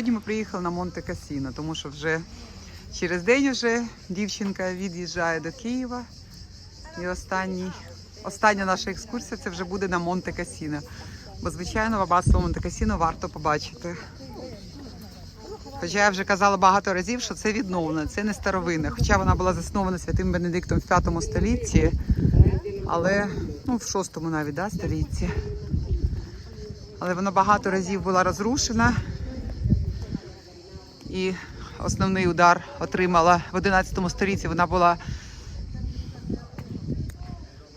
приїхали на Монте Касіно, тому що вже через день вже дівчинка від'їжджає до Києва. І останній, остання наша екскурсія це вже буде на Монте Касіно. Бо, звичайно, в аббатство Монте Касіно варто побачити. Хоча я вже казала багато разів, що це відновлено, це не старовинне. Хоча вона була заснована святим Бенедиктом в 5 столітті, але ну, в 6 навіть да, столітті. Але вона багато разів була розрушена. І основний удар отримала в 11 столітті. Вона була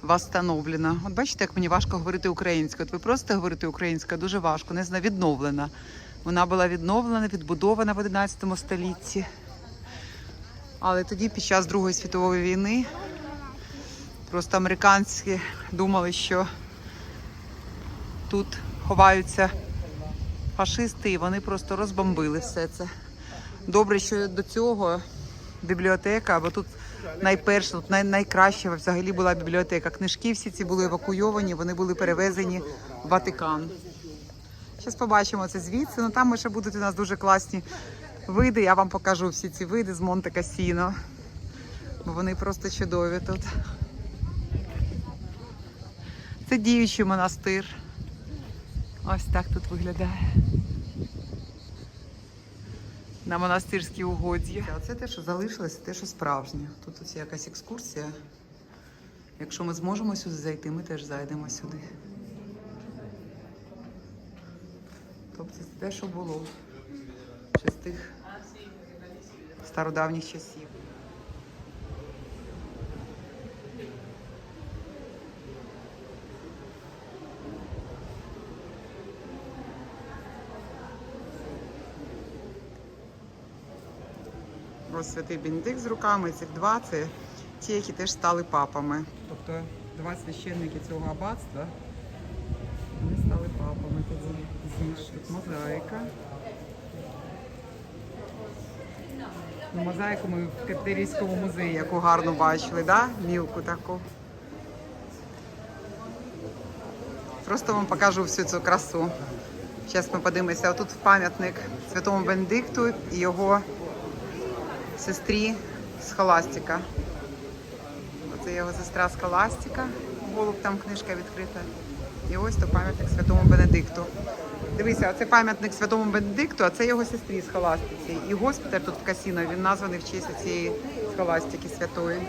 восстановлена. От бачите, як мені важко говорити українською. От ви просто говорите українською дуже важко, не знаю, відновлена. Вона була відновлена, відбудована в 11 столітті. Але тоді, під час Другої світової війни, просто американці думали, що тут ховаються фашисти, і вони просто розбомбили все це. Добре, що до цього бібліотека, бо тут найперша, тут най, найкраща взагалі була бібліотека. Книжки всі ці були евакуйовані, вони були перевезені в Ватикан. Зараз побачимо це звідси. Ну там ще будуть у нас дуже класні види. Я вам покажу всі ці види з Монте Касіно. Бо вони просто чудові тут. Це діючий монастир. Ось так тут виглядає. На монастирській угоді. А це те, що залишилося, те, що справжнє. Тут ось якась екскурсія. Якщо ми зможемо сюди зайти, ми теж зайдемо сюди. Тобто це те, що було ще з тих стародавніх часів. Святий Бенедикт з руками, цих два це ті, які теж стали папами. Тобто два священники цього аббатства вони стали папами. Тут мозаїка. Ну, Мозаїку ми в Катерійському музеї, яку гарно бачили, да? мілку таку. Просто вам покажу всю цю красу. Зараз ми подивимося. Тут пам'ятник Святому Бенедикту і його сестрі Схоластика. Оце його сестра Схоластика. Голуб там книжка відкрита. І ось то пам'ятник Святому Бенедикту. Дивися, оце пам'ятник Святому Бенедикту, а це його сестрі Схоластиці. І госпіталь тут в Касіно, він названий в честь цієї Схоластики святої.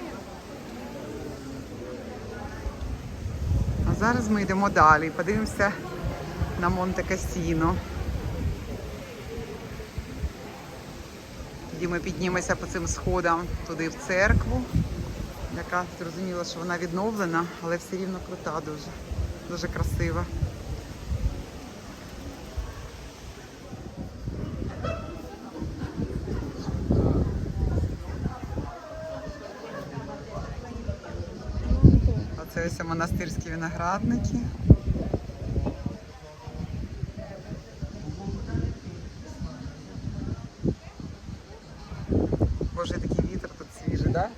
А зараз ми йдемо далі. Подивимося на Монте Касіно. Тоді ми піднімемося по цим сходам туди в церкву, яка зрозуміла, що вона відновлена, але все рівно крута дуже. Дуже красива. Ось монастирські виноградники. Боже, такий вітер тут свіжий, да?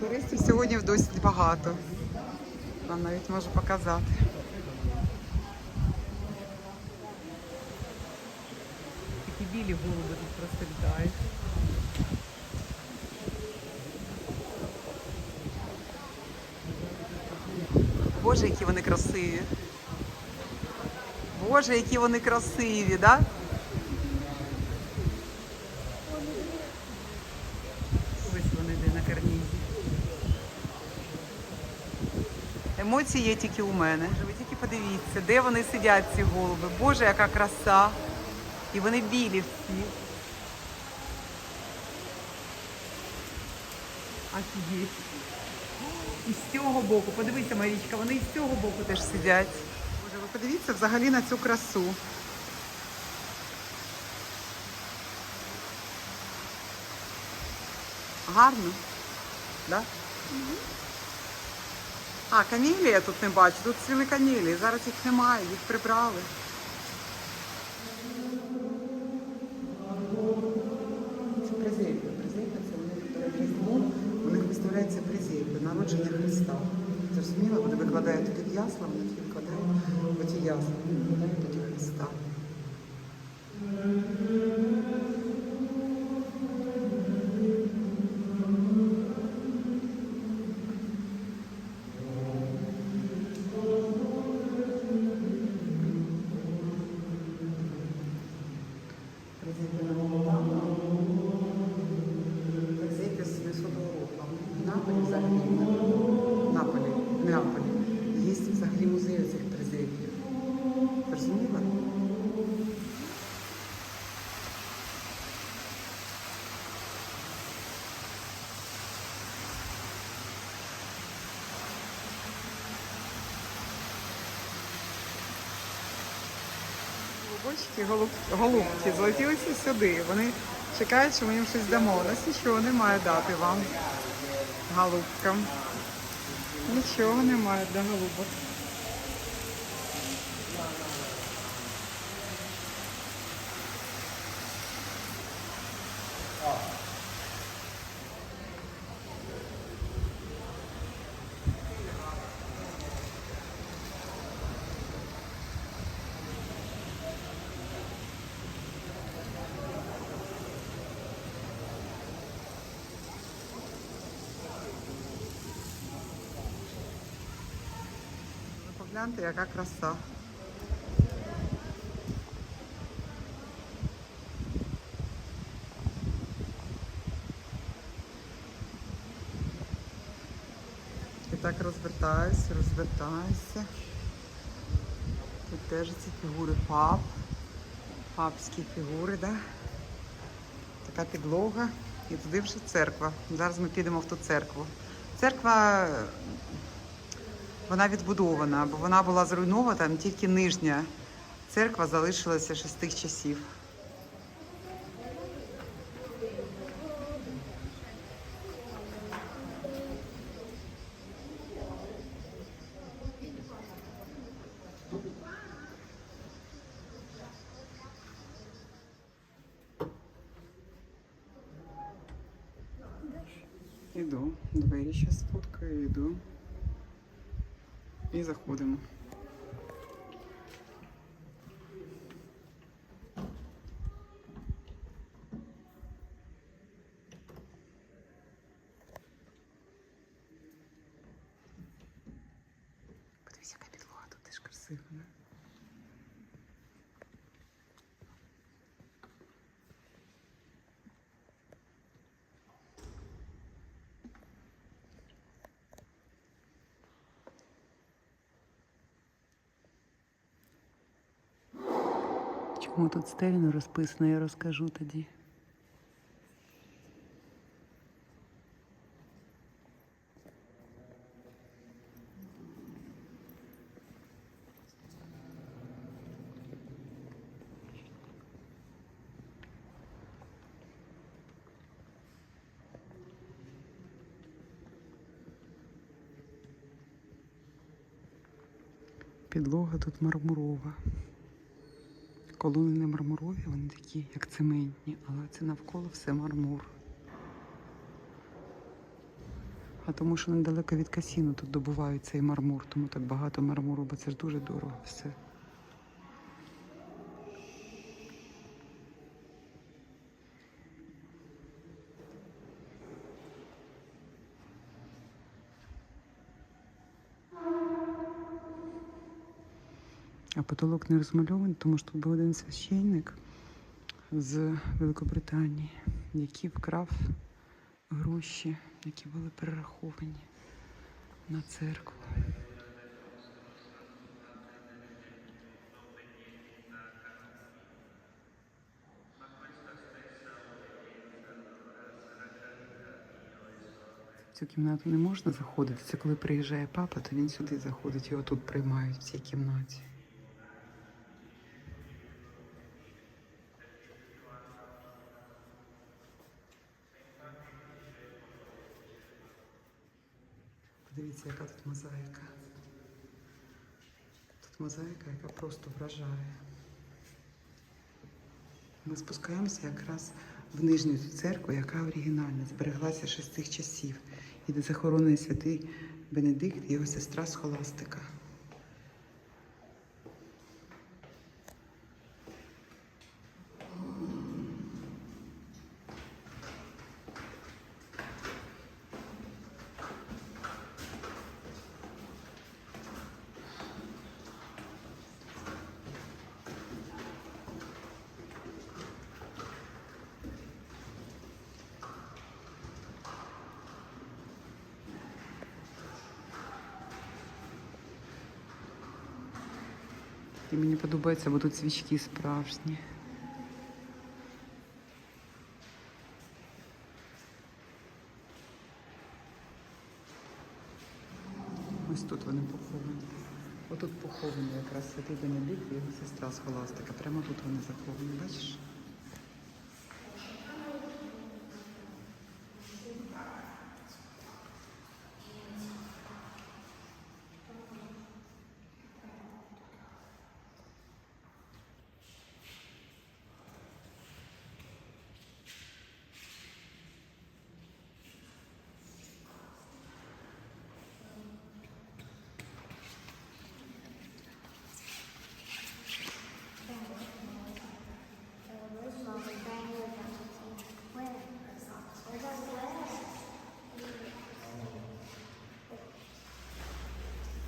Туристів сьогодні досить багато. Вам навіть можу показати. Такі білі голуби тут просто літають. Боже, які вони красиві. Боже, які вони красиві, да? Ось вони де на карнізі. Емоції є тільки у мене. Ви тільки подивіться, де вони сидять, ці голуби. Боже, яка краса. І вони білі всі. Офігеть. І з цього боку, подивися, Марічка, вони і з цього боку теж сидять. Боже, ви подивіться взагалі на цю красу. Гарно. Да? А, камелії я тут не бачу. Тут цвіли камелії. Зараз їх немає, їх прибрали. Це презепи. Презепи це вони перед у них виставляється презепи, народження Христа. Зрозуміло, вони викладають в ясла, вони тоді викладають ті ясла, вони викладають тоді Христа. presentando Голубочки, голуб, голубки злетілися сюди. Вони чекають, що ми їм щось дамо. У нас нічого немає дати вам, голубкам. Нічого немає для голубок. Ви Погляньте, яка краса. І так розвертаюся, розвертаюся. Тут теж ці фігури пап. Папські фігури, да? Така підлога. І туди вже церква. Зараз ми підемо в ту церкву. Церква вона відбудована, бо вона була зруйнована, тільки нижня церква залишилася ще часів. Іду, двері ще сфоткаю, йду. І заходимо. Подивись, яка підлога тут теж красива, да? Чому тут стелено розписано, я розкажу тоді. Підлога тут мармурова. Колони не мармурові, вони такі, як цементні, але це навколо все мармур. А тому, що недалеко від касіну тут добувають цей мармур, тому так багато мармуру, бо це ж дуже дорого все. А потолок не розмальований, тому що тут був один священник з Великобританії, який вкрав гроші, які були перераховані на церкву. Цю кімнату не можна заходити. Це коли приїжджає папа, то він сюди заходить, його тут приймають в цій кімнаті. Яка тут мозаїка. Тут мозаїка, яка просто вражає. Ми спускаємося якраз в нижню цю церкву, яка оригінальна, збереглася ще з тих часів. І де захоронений святий Бенедикт і його сестра Схоластика. І мені подобається, бо тут свічки справжні. Ось тут вони поховані. Отут поховані якраз святий Бенедикт і його сестра Схоластика. Прямо тут вони заховані, бачиш?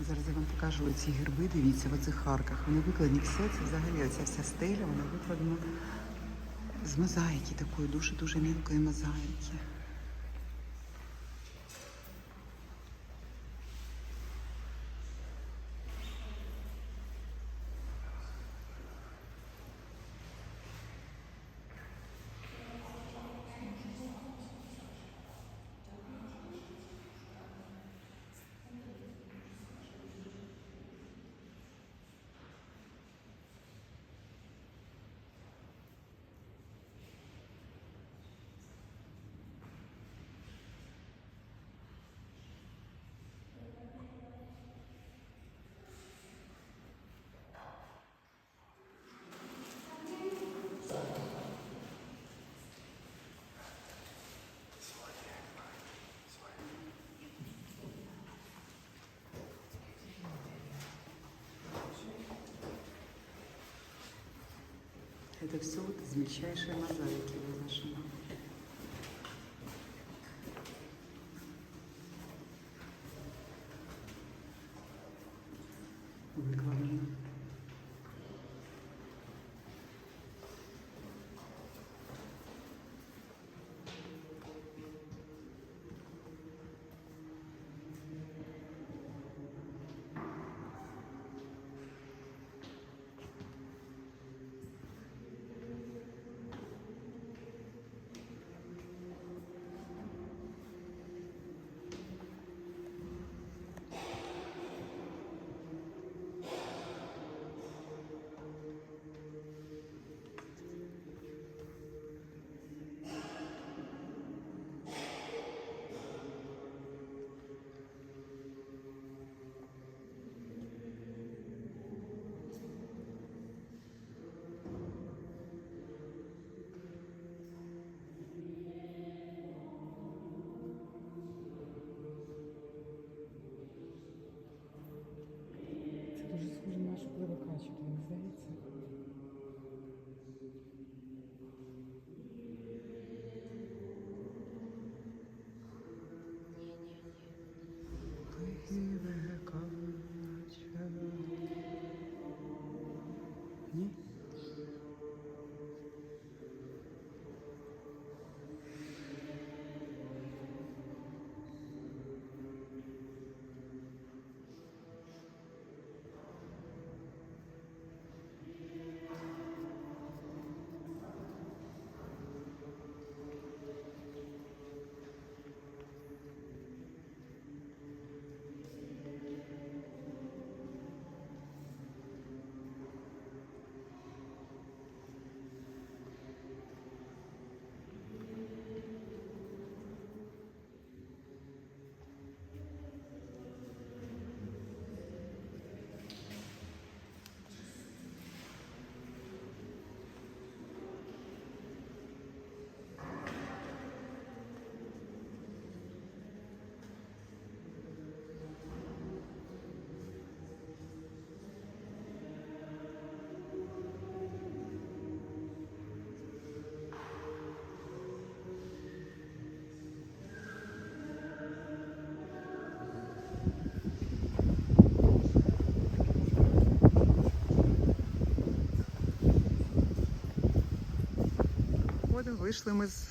Зараз я вам покажу ці герби. Дивіться, в оцих харках. Вони викладені все. Це взагалі оця вся стеля, вона викладена з мозаїки такої, дуже-дуже мілкої мозаїки. Это все вот из мельчайшей мозаики выложено. Вийшли ми з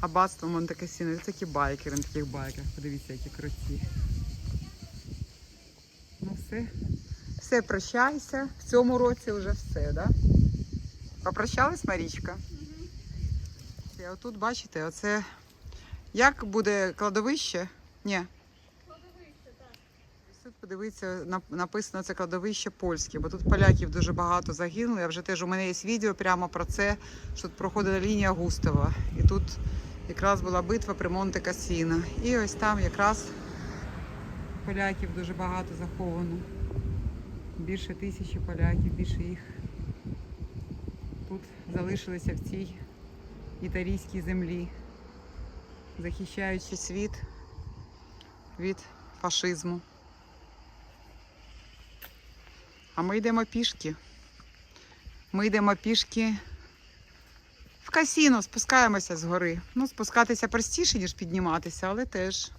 аббатства Монте-Касіно. Це такі байкери на таких байках. Подивіться, які круті. Ну все. Все, прощайся. В цьому році вже все, да? Попрощалась, Марічка? Угу. отут, бачите, оце як буде кладовище? Ні. Нап- написано це кладовище польське, бо тут поляків дуже багато загинули. Я вже теж у мене є відео прямо про це, що тут проходила лінія Густава. І тут якраз була битва при Монте Касіно. І ось там якраз поляків дуже багато заховано. Більше тисячі поляків, більше їх тут залишилися в цій італійській землі, захищаючи світ від фашизму. А ми йдемо пішки. Ми йдемо пішки в касіно, спускаємося з гори. Ну, спускатися простіше, ніж підніматися, але теж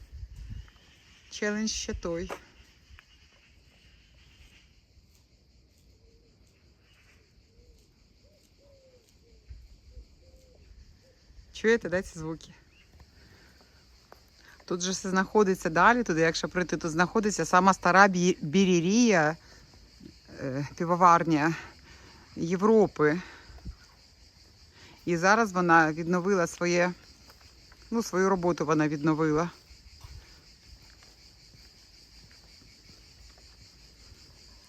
челендж ще той. Чуєте, да, ці звуки? Тут же все знаходиться далі, туди, якщо прийти, тут знаходиться сама стара бі- бірірія, півоварня Європи. І зараз вона відновила своє, ну, свою роботу вона відновила.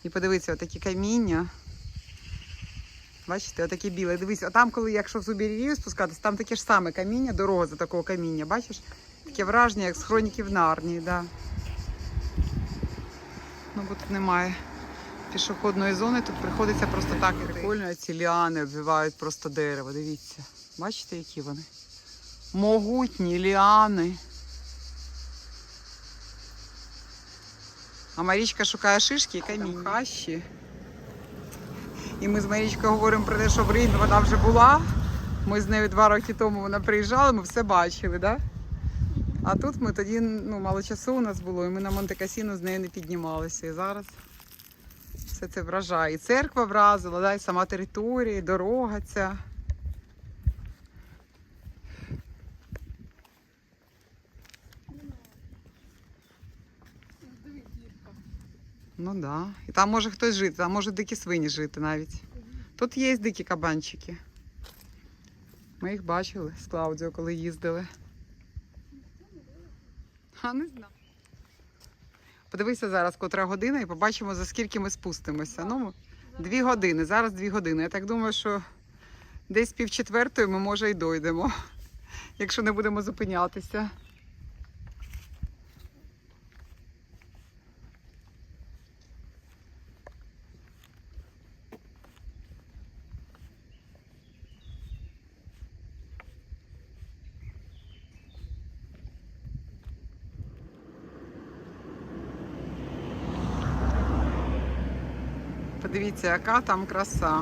І подивіться, отакі каміння. Бачите, отаке біле. Дивись, а там, коли якщо в Зубірію спускатись, там таке ж саме каміння, дорога за такого каміння, бачиш? Таке враження, як з хроніків Нарнії, да. Ну, бо тут немає пішохідної зони, тут приходиться просто так. іти. Прикольно, ці ліани обвивають просто дерево. Дивіться. Бачите, які вони? Могутні ліани. А Марічка шукає шишки і камінь. Хащі. І ми з Марічкою говоримо про те, що в Рівно вона вже була. Ми з нею два роки тому вона приїжджала, ми все бачили, так? Да? А тут ми тоді ну, мало часу у нас було, і ми на Монте-Касіно з нею не піднімалися. І зараз все це вражає. І церква вразила, да, і сама територія, і дорога ця. Ну так. Да. І там може хтось жити, там може дикі свині жити навіть. Тут є дикі кабанчики. Ми їх бачили з Клаудіо, коли їздили. А не знаю. Подивися зараз, котра година, і побачимо, за скільки ми спустимося. Ну, дві години. Зараз дві години. Я так думаю, що десь пів четвертої ми може і дойдемо, якщо не будемо зупинятися. Подивіться, яка там краса.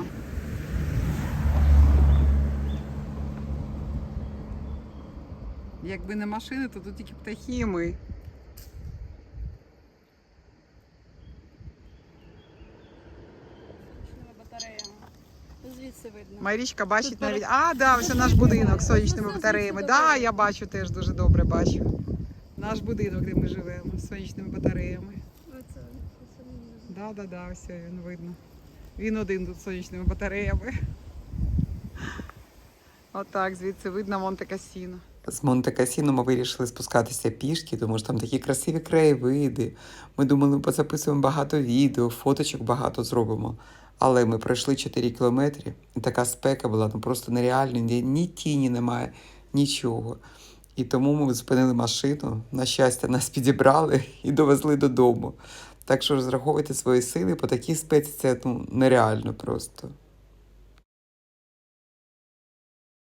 Якби не машини, то тут тільки птахи і ми. батареями. Звідси видно. Марічка бачить навіть. А, да, ось наш будинок з сонячними батареями. Да, я бачу теж дуже добре бачу. Наш будинок, де ми живемо, з сонячними батареями. Да, да, да, ось він видно. Він один тут з сонячними батареями. Отак, звідси видно Монте Касіно. З Монте-Касіно ми вирішили спускатися пішки, тому що там такі красиві краєвиди. Ми думали, ми позаписуємо багато відео, фоточок багато зробимо. Але ми пройшли 4 кілометри, і така спека була ну просто нереальна, ні тіні немає, нічого. І тому ми зупинили машину. На щастя, нас підібрали і довезли додому. Так що розраховуйте свої сили, по такій спеці це ну, нереально просто.